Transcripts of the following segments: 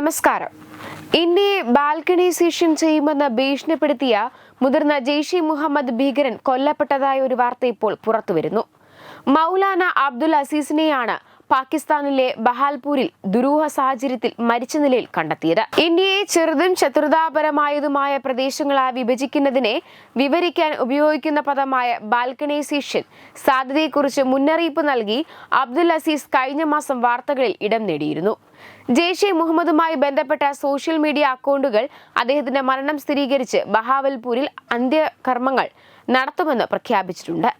നമസ്കാരം. ഇന്ത്യയെ ബാൽക്കണൈസേഷൻ ചെയ്യുമെന്ന് ഭീഷണിപ്പെടുത്തിയ മുതിർന്ന ജെയ്ഷെ മുഹമ്മദ് ഭീകരൻ കൊല്ലപ്പെട്ടതായ ഒരു വാർത്ത ഇപ്പോൾ പുറത്തുവരുന്നു. മൗലാന അബ്ദുൽ അസീസിനെയാണ് പാകിസ്ഥാനിലെ ബഹാൽപൂരിൽ ദുരൂഹ സാഹചര്യത്തിൽ മരിച്ച നിലയിൽ കണ്ടെത്തിയത്. ഇന്ത്യയെ ചെറുതും ശത്രുതാപരമായതുമായ പ്രദേശങ്ങളായി വിഭജിക്കുന്നതിനെ വിവരിക്കാൻ ഉപയോഗിക്കുന്ന പദമായ ബാൽക്കണൈസേഷൻ സാധ്യതയെക്കുറിച്ച് മുന്നറിയിപ്പ് നൽകി അബ്ദുൽ അസീസ് കഴിഞ്ഞ മാസം വാർത്തകളിൽ ഇടം നേടിയിരുന്നു. ജെയ്ഷെ മുഹമ്മദുമായി ബന്ധപ്പെട്ട സോഷ്യൽ മീഡിയ അക്കൗണ്ടുകൾ അദ്ദേഹത്തിന്റെ മരണം സ്ഥിരീകരിച്ച് ബഹാവൽപൂരിൽ അന്ത്യകർമ്മങ്ങൾ നടത്തുമെന്ന് പ്രഖ്യാപിച്ചിട്ടുണ്ട്.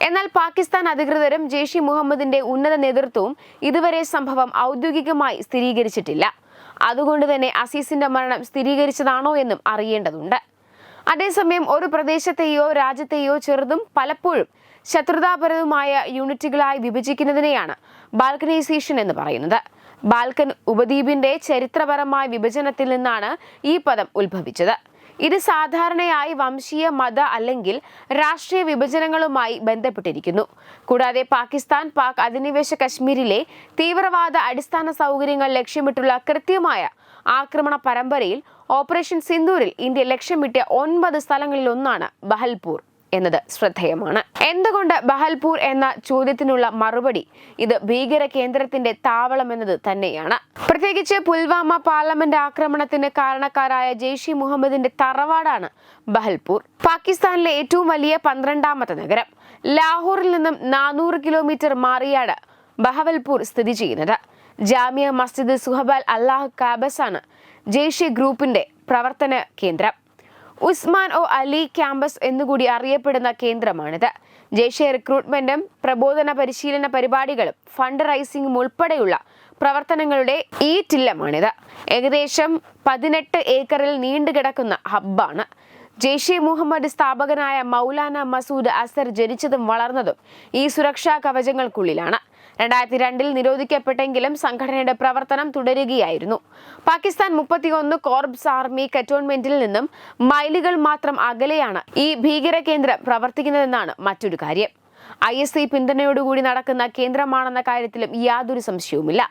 എന്നാൽ പാകിസ്ഥാൻ അധികൃതരും ജെയ്ഷെ മുഹമ്മദിന്റെ ഉന്നത നേതൃത്വവും ഇതുവരെ സംഭവം ഔദ്യോഗികമായി സ്ഥിരീകരിച്ചിട്ടില്ല. അതുകൊണ്ട് തന്നെ അസീസിന്റെ മരണം സ്ഥിരീകരിച്ചതാണോ എന്നും അറിയേണ്ടതുണ്ട്. അതേസമയം ഒരു പ്രദേശത്തെയോ രാജ്യത്തെയോ ചെറുതും പലപ്പോഴും ശത്രുതാപരവുമായ യൂണിറ്റുകളായി വിഭജിക്കുന്നതിനെയാണ് ബാൽക്കനൈസേഷൻ എന്ന് പറയുന്നത്. ബാൽക്കൻ ഉപദ്വീപിന്റെ ചരിത്രപരമായ വിഭജനത്തിൽ നിന്നാണ് ഈ പദം ഉത്ഭവിച്ചത്. ഇത് സാധാരണയായി വംശീയ മത അല്ലെങ്കിൽ രാഷ്ട്രീയ വിഭജനങ്ങളുമായി ബന്ധപ്പെട്ടിരിക്കുന്നു. കൂടാതെ പാകിസ്ഥാൻ പാക് അധിനിവേശ കശ്മീരിലെ തീവ്രവാദ അടിസ്ഥാന സൗകര്യങ്ങൾ ലക്ഷ്യമിട്ടുള്ള കൃത്യമായ ആക്രമണ പരമ്പരയിൽ ഓപ്പറേഷൻ സിന്ദൂരിൽ ഇന്ത്യ ലക്ഷ്യമിട്ട ഒൻപത് സ്ഥലങ്ങളിലൊന്നാണ് ബഹൽപൂർ. എന്നത് ശ്രദ്ധേയമാണ്. എന്തുകൊണ്ട് ബഹൽപൂർ എന്ന ചോദ്യത്തിനുള്ള മറുപടി ഇത് ഭീകര കേന്ദ്രത്തിന്റെ താവളം എന്നത് തന്നെയാണ്? പ്രത്യേകിച്ച് പുൽവാമ പാർലമെന്റ് ആക്രമണത്തിന് കാരണക്കാരായ ജെയ്ഷി മുഹമ്മദിന്റെ തറവാടാണ് ബഹൽപൂർ. പാകിസ്ഥാനിലെ ഏറ്റവും വലിയ പന്ത്രണ്ടാമത്തെ നഗരം. ലാഹോറിൽ നിന്നും നാനൂറ് കിലോമീറ്റർ മാറിയാണ് ബഹവൽപൂർ സ്ഥിതി ചെയ്യുന്നത്. ജാമിയ മസ്ജിദ് സുഹബാൽ അല്ലാഹ് കാബസ് ആണ് ജെയ്ഷെ ഗ്രൂപ്പിന്റെ പ്രവർത്തന കേന്ദ്രം. ഉസ്മാൻ ഒ അലി ക്യാമ്പസ് എന്നുകൂടി അറിയപ്പെടുന്ന കേന്ദ്രമാണിത്. ജയ്ഷെ റിക്രൂട്ട്മെന്റും പ്രബോധന പരിശീലന പരിപാടികളും ഫണ്ട് റൈസിംഗും ഉൾപ്പെടെയുള്ള പ്രവർത്തനങ്ങളുടെ ഈ ടില്ലമാണിത് ഏകദേശം പതിനെട്ട് ഏക്കറിൽ നീണ്ടുകിടക്കുന്ന ഹബ്ബാണ്. ജെയ്ഷെ മുഹമ്മദ് സ്ഥാപകനായ മൗലാന മസൂദ് അസർ ജനിച്ചതും വളർന്നതും ഈ സുരക്ഷാ കവചങ്ങൾക്കുള്ളിലാണ്. രണ്ടായിരത്തി രണ്ടിൽ നിരോധിക്കപ്പെട്ടെങ്കിലും സംഘടനയുടെ പ്രവർത്തനം തുടരുകയായിരുന്നു. പാകിസ്ഥാൻ മുപ്പത്തിയൊന്ന് കോർബ്സ് ആർമി കറ്റോൺമെന്റിൽ നിന്നും മൈലുകൾ മാത്രം അകലെയാണ് ഈ ഭീകര കേന്ദ്രം പ്രവർത്തിക്കുന്നതെന്നാണ് മറ്റൊരു കാര്യം. ഐ എസ് ഐ പിന്തുണയോടുകൂടി നടക്കുന്ന കേന്ദ്രമാണെന്ന കാര്യത്തിലും യാതൊരു സംശയവുമില്ല.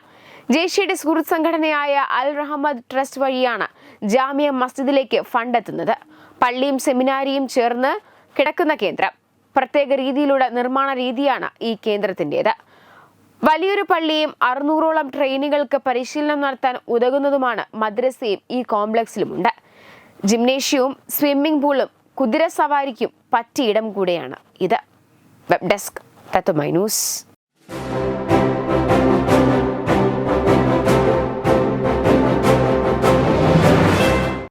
ജെയ്ഷയുടെ സുഹൃത്ത് സംഘടനയായ അൽ റഹമ്മദ് ട്രസ്റ്റ് വഴിയാണ് ജാമിയ മസ്ജിദിലേക്ക് ഫണ്ട് എത്തുന്നത്. പള്ളിയും സെമിനാരിയും ചേർന്ന് കിടക്കുന്ന കേന്ദ്രം. പ്രത്യേക രീതിയിലുള്ള നിർമ്മാണ രീതിയാണ് ഈ കേന്ദ്രത്തിന്റെത്. വലിയൊരു പള്ളിയും അറുന്നൂറോളം ട്രെയിനുകൾക്ക് പരിശീലനം നടത്താൻ ഉതകുന്നതുമാണ് മദ്രസയും ഈ കോംപ്ലക്സിലുമുണ്ട്. ജിംനേഷ്യവും സ്വിമ്മിംഗ് പൂളും കുതിര സവാരിക്കും പറ്റിയിടം കൂടെയാണ് ഇത്. Web desk Tatwamayi news.